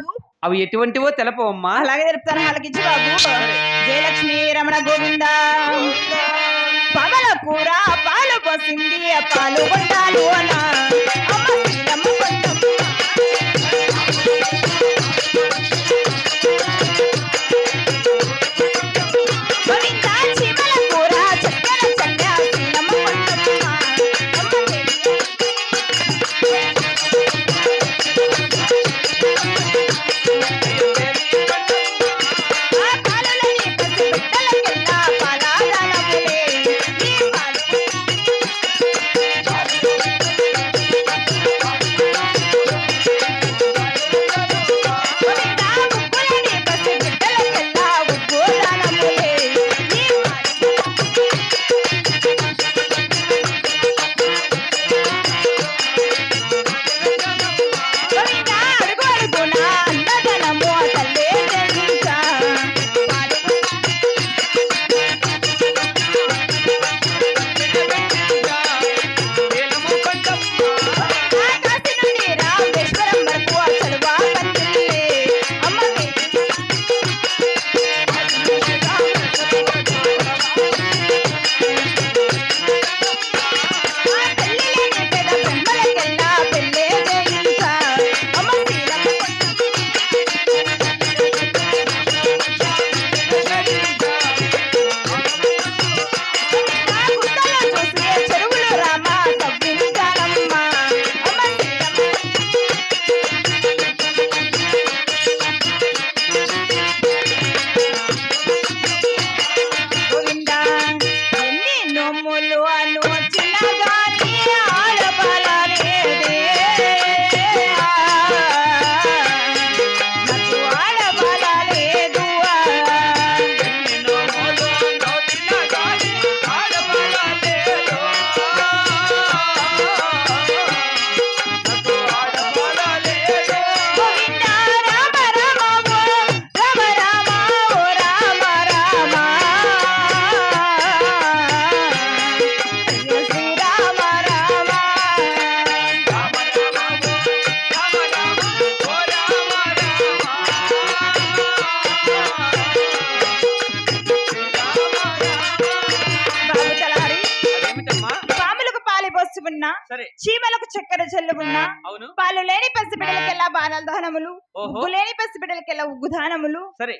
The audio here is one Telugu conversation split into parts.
బాబు అవి ఎటువంటివో తెలపవమ్మా. అలాగే తెలుపుతాను వాళ్ళకిచ్చి బాబు. జయలక్ష్మి రమణ గోవింద. పగల కూర పాలు పోసింది పాలు కొంటాను అన్న. చీమలకు చక్కెర చెల్లు ఉన్నా అవును. పాలు లేని పసిబిడ్డలకెల్లా బాణాల దానములు ఉగ్గు లేని పసిబిడ్డలకెల్లా ఉగ్గు దానములు సరే.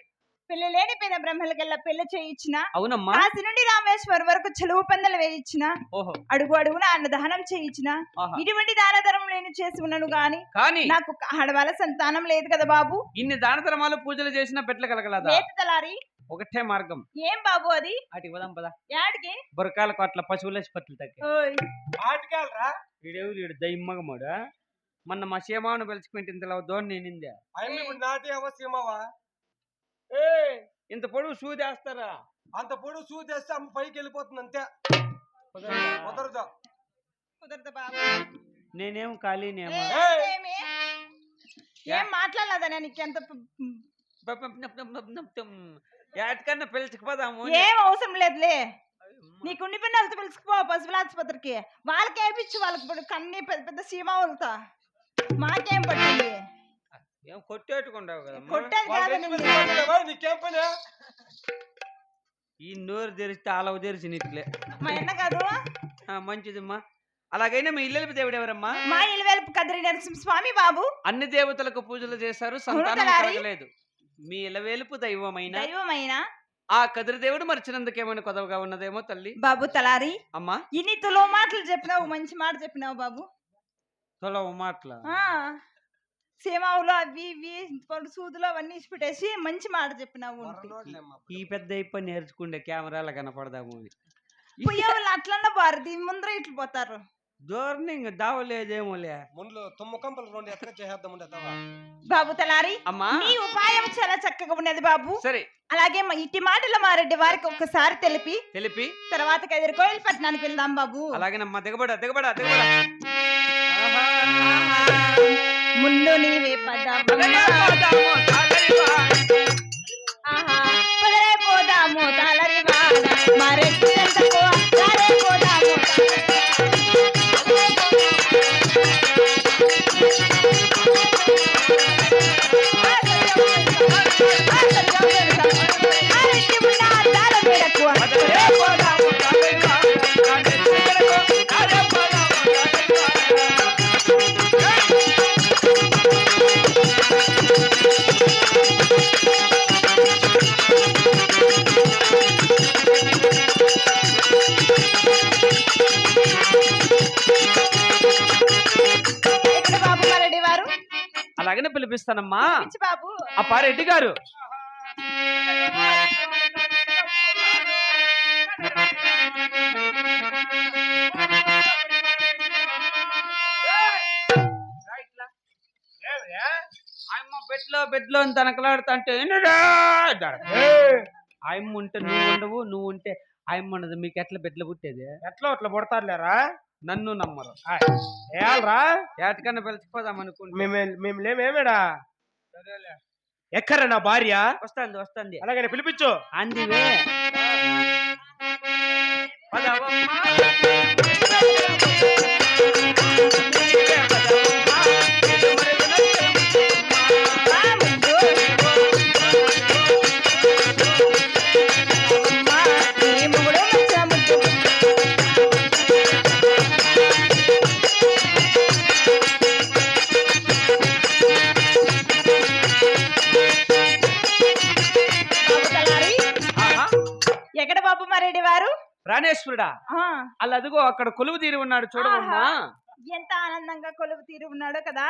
పెళ్ళి లేని పేద బ్రహ్మలకెల్లా పెళ్ళి చేయించిన అవునమ్మా. కాశీ నుండి రామేశ్వరం వరకు చెలువు పందలు వేయించిన అడుగు అడుగున అన్నదానం చేయించిన. ఇటువంటి దాన ధర్మం నేను చేసి ఉన్నాను గాని కానీ నాకు ఆడవాళ్ళ సంతానం లేదు కదా బాబు. ఇన్ని దాన ధర్మాలు పూజలు చేసిన పెట్ల కలగలదా తలారి. ఒకటే మార్గం ఏం బాబు అది అటు పదాం పద యాడికి బురకాల కోట్ల పశువుల పట్లు తగ్గి ఓయ్ ఆటకాలరా వీడెవరు వీడు దయ్యమ్మగమాడు మొన్న మా సీమాను పిలిచిపోయింది ఇంతలో దోణి నిందా ఆయన ఇప్పుడు నాటే అవసరమావా ఏ ఇంత పొడుగు సూదేస్తారా అంత పొడుగు సూదేస్తే అమ్మ పైకి వెళ్ళిపోతుంది అంతే కుదరదు కుదరదు బాబు నేనేం ఖాళీనేమో! ఏమి? ఏం మాట్లాడలేదా నీకెంత ఎక్కడన్నా పిలిచకపోదాము ఏం అవసరం లేదులే. నీకు ఉండి పని వెళ్తే పిలుచుకుపో పశువుల ఆసుపత్రికి. వాళ్ళకి వేయించు వాళ్ళకి కన్నీ పెద్ద పెద్ద సీమా వెళ్తా మాకేం పట్టింది? ఏం కొట్టేట్టుకుంటావు కదమ్మా. కొట్టేది కాదు? నీకేం పని? ఈ నోరు తెరిస్తే అలవ తెరిచి నిట్లే. మా అన్న కాదు మంచిదమ్మా. అలాగైనా మీ ఇల్లెలిపి దేవుడు ఎవరమ్మా? మా ఇలవేల్పు కదిరి నరసింహ స్వామి బాబు. అన్ని దేవతలకు పూజలు చేశారు సంతానం. కలగలేదు. మీ ఇలవేలుపు దైవమైన దైవమైన ఆ కదిరి దేవుడు మరిచినందుకేమైనా కొదవగా ఉన్నదేమో తల్లి. బాబు తలారి అమ్మా. ఇన్ని తులో మాటలు చెప్పినావు మంచి మాట చెప్పినావు బాబు. తొలవ మాటల? సీమావులు అవి ఇవి పలు సూదులు అవన్నీ ఇచ్చి పెట్టేసి మంచి మాట చెప్పినావు. ఈ పెద్ద ఇప్ప నేర్చుకుంటే కెమెరాల కనపడదాము అని పోయేవాళ్ళు అట్లన్నా బారు దీని ముందర ఇట్లు పోతారు. ధోరణి ఇంక దావలేదేమోలే. ముందు తుమ్మ కంపలు రెండు ఎత్తగా చేసేద్దాం ఉండేతావా బాబు తలారి అమ్మా. నీ ఉపాయం చాలా చక్కగా ఉన్నది బాబు. సరే. అలాగే మా ఇట్టి మాటల మారెడ్డి వారికి ఒక్కసారి తెలిపి తెలిపి. తర్వాత కదిరి కోయిల్ పట్టణానికి వెళ్దాం బాబు. అలాగేనమ్మా దిగబడ దిగబడ దిగబడ. ముందు నీవే పద పిలిపిస్తానమ్మా పిచ్చి బాబు. ఆ రెడ్డి గారు. ఆయమ్మ బెడ్లో బెడ్లో తనకలాడుతా అంటే. ఆయమ్మ ఉంటే నువ్వు ఉండవు నువ్వు ఉంటే ఆయమ్మ ఉండదు మీకు ఎట్లా బెడ్లో పుట్టేది? ఎట్లా అట్లా పడతారులేరా? నన్ను నమ్మరు. ఏయాలరా? ఏటకన్నా పిలిచిపోదాం అనుకుంటే మేము మేము లేమేమేడా ఎక్కరా నా భార్య? వస్తుంది వస్తుంది. అలాగే పిలిపించు. అందివే. ఎక్కడ బాబు మరెడ్డి వారు? ప్రాణేశ్వరుడా? అలా అదిగో అక్కడ కొలువు తీరి ఉన్నాడు చూడమ్మా. ఎంత ఆనందంగా కొలువు తీరు ఉన్నాడో కదా.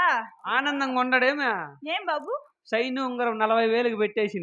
ఆనందంగా ఉండడేమే? ఏం బాబు? సైన్యం ఉంగరం నలభై వేలకు పెట్టేసింది.